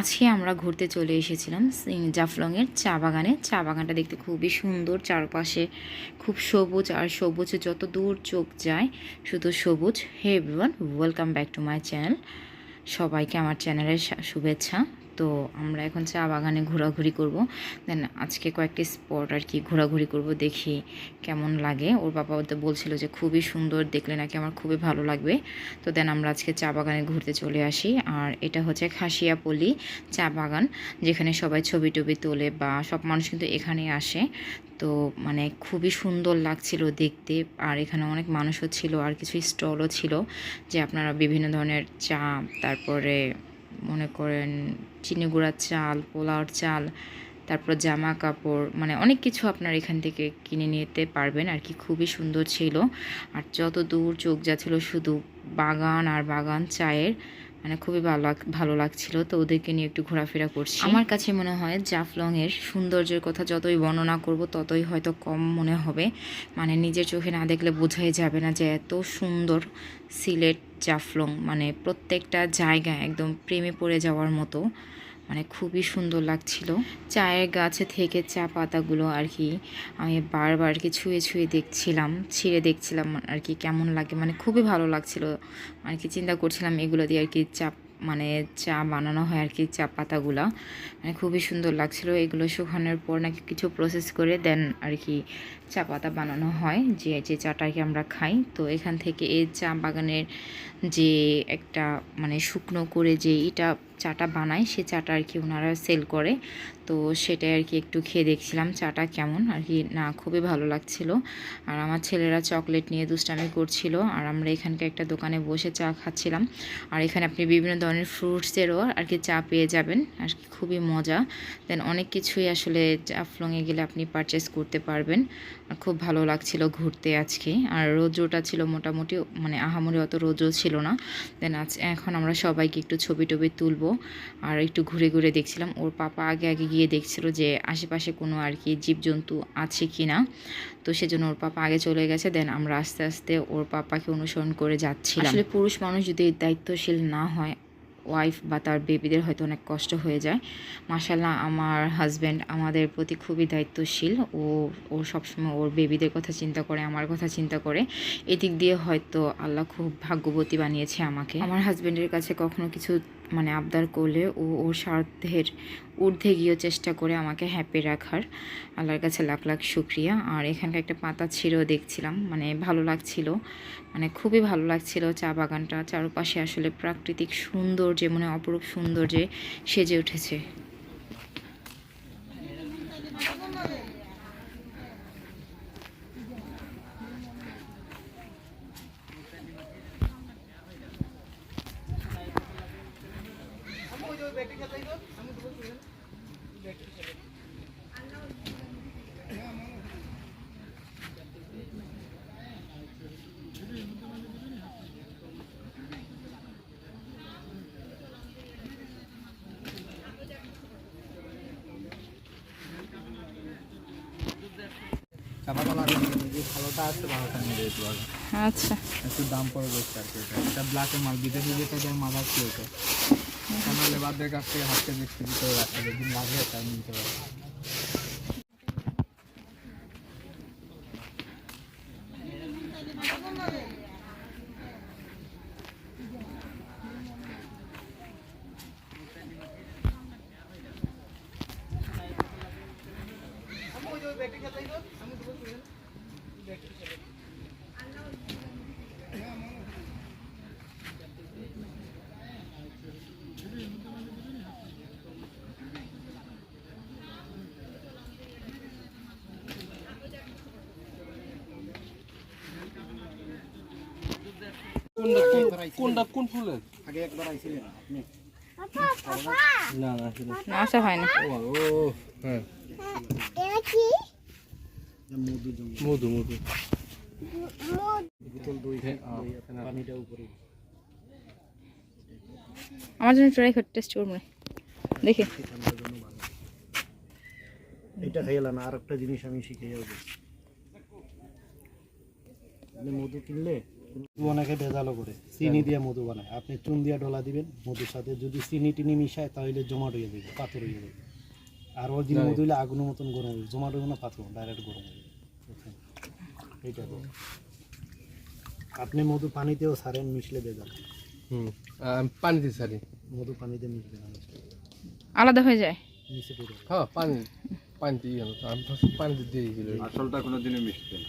আজকে আমরা ঘুরতে চলে এসেছিলাম জাফলংয়ের চা বাগানে। চা বাগানটা দেখতে খুবই সুন্দর, চারপাশে খুব সবুজ আর সবুজে যত দূর চোখ যায়, শুধু সবুজ। Hey everyone welcome back to my channel সবাইকে আমার চ্যানেলের শুভেচ্ছা। তো আমরা এখন চা বাগানে ঘোরাঘুরি করব। দেন আজকে কয়েকটি স্পট আর কি ঘোরাঘুরি করব দেখি কেমন লাগে। ওর বাবা তো বলছিল যে খুবই সুন্দর, দেখলে নাকি আমার খুবই ভালো লাগবে। তো দেন আমরা আজকে চা বাগানে ঘুরতে চলে আসি। আর এটা হচ্ছে খাসিয়াপল্লি চা বাগান, যেখানে সবাই ছবি টবি তোলে বা সব মানুষ কিন্তু এখানে আসে। তো মানে খুবই সুন্দর লাগছিল দেখতে। আর এখানে অনেক মানুষও ছিল, আর কিছু স্টলও ছিল, যে আপনারা বিভিন্ন ধরনের চা, তারপরে মনে করেন চিনি গুঁড়ার চাল, পোলাওর চাল, তারপর জামা কাপড় মানে অনেক কিছু আপনার এখান থেকে কিনে নিতে পারবেন আর কি। খুবই সুন্দর ছিল। আর যত দূর চোখ যাচ্ছিল শুধু বাগান আর বাগান চায়ের মানে খুবই ভালো ভালো লাগছিল। তো ওদেরকে নিয়ে একটু ঘোরাফেরা করছি। আমার কাছে মনে হয় জাফলংয়ের সৌন্দর্যের কথা যতই বর্ণনা করব, ততই হয়তো কম মনে হবে। মানে নিজের চোখে না দেখলে বোঝাই যাবে না যে এত সুন্দর সিলেট জাফলং। মানে প্রত্যেকটা জায়গা একদম প্রেমে পড়ে যাওয়ার মতো। মানে খুবই সুন্দর লাগছিল। চায়ের গাছে থেকে চা পাতাগুলো আর কি আমি বারবার কি ছুঁয়ে ছুঁয়ে দেখছিলাম, ছিঁড়ে দেখছিলাম আর কি কেমন লাগে মানে খুবই ভালো লাগছিল। আর কি চিন্তা করছিলাম এগুলো দিয়ে আর কি চা মানে চা বানানো হয় আর কি, চা পাতাগুলো। মানে খুবই সুন্দর লাগছিল, এগুলো শুকানোর পর নাকি কিছু প্রসেস করে দেন আর কি চা পাতা বানানো হয়, যে যে চাটা আর কি আমরা খাই। তো এখান থেকে এই চা বাগানের যে একটা মানে শুকনো করে যে এটা চাটা বানায় সে চাটা আর কি ওনারা সেল করে। তো সেটাই আর কি একটু খেয়ে দেখছিলাম চাটা কেমন, আর কি না খুবই ভালো লাগছিল। আর আমার ছেলেরা চকলেট নিয়ে দুষ্টামি করছিল, আর আমরা এখানকার একটা দোকানে বসে চা খাচ্ছিলাম। আর এখানে আপনি বিভিন্ন ধরনের ফ্রুটসেরও আর কি চা পেয়ে যাবেন, আর কি খুবই মজা। দেন অনেক কিছুই আসলে জাফলংয়ে গেলে আপনি পারচেস করতে পারবেন। আর খুব ভালো লাগছিল ঘুরতে আজকে। আর রোদ্রটা ছিল মোটামুটি মানে আহামরি অত রোদ্র ছিল না। দেন আজ এখন আমরা সবাইকে একটু ছবি টবি তুলবো। আর একটু ঘুরে ঘুরে দেখছিলাম। ওর পাপা আগে আগে গিয়ে দেখছিল যে আশেপাশে কোনো আর কি জীবজন্তু আছে কি না। তো সেজন্য ওর পাপা আগে চলে গেছে। দেন আমরা আস্তে আস্তে ওর পাপাকে অনুসরণ করে যাচ্ছিলাম। আসলে পুরুষ মানুষ যদি দায়িত্বশীল না হয় ওয়াইফ বা তার বেবিদের হয়তো অনেক কষ্ট হয়ে যায়। মাসাল্লাহ আমার হাজব্যান্ড আমাদের প্রতি খুবই দায়িত্বশীল। ও ও সবসময় ওর বেবিদের কথা চিন্তা করে, আমার কথা চিন্তা করে। এদিক দিয়ে হয়তো আল্লাহ খুব ভাগ্যবতী বানিয়েছে আমাকে। আমার হাজব্যান্ডের কাছে কখনো কিছু মানে আবদার করলে ও ও স্বার্থের ঊর্ধ্বে গিয়েও চেষ্টা করে আমাকে হ্যাপি রাখার। আল্লাহর কাছে লাখ লাখ শুক্রিয়া। আর এখানকার একটা পাতা ছিঁড়েও দেখছিলাম। মানে ভালো লাগছিল। মানে খুবই ভালো লাগছিল চা বাগানটা। চারপাশে আসলে প্রাকৃতিক সৌন্দর্যে মানে অপরূপ সৌন্দর্যে সেজে উঠেছে চাপাতলা যে ভালোটা আছে ভালোটা নিয়ে যেতে পারবে আচ্ছা। একটু দাম পড়ে বসছে আর কি এটা ব্ল্যাকের মাল, বিদেশি যেটা মাল আছে ওটা? তাহলে বাদের কাছ থেকে হাতকে দেখতে দিতে হবে রাখতে যেদিন লাগে তাই নিতে পারবে কোনটা কোন ফুলের? আগে একবার আইছিলেন আপনি। না না না আসা হয় না। ও ও হ্যাঁ। মধু মধু। হ্যাঁ, উপরে আমার জন্য ট্রাই করে টেস্ট করব দেখে। ভালো এটা হয়ে গেল না আর একটা জিনিস আমি শিখে যাব। মধু কিনলে অনেকে ভেজালও করে। চিনি দিয়ে মধু বানায়। আপনি চুন দিয়ে ডলা দিবেন মধুর সাথে। যদি চিনি টিনি মিশায় তাহলে জমাট হয়ে যাবে পাথর হয়ে যাবে। আর অরিজিনাল মধু হলে আগুনের মতন গরম হবে জমাট হবে না পাথর ডাইরেক্ট গরম হবে এইটা তো। আপনি মধু পানিতেও সারেন মিশলে ভেজাল। হুম পানিতে সারি। মধু পানিতে মিশবে না মিশলে আলাদা হয়ে যায়? নিচে পড়ে হ্যাঁ পানি পানিতে ইয়ে আমি পানিতে দিয়ে গেল আসলটা কোনোদিনও মিশবে না।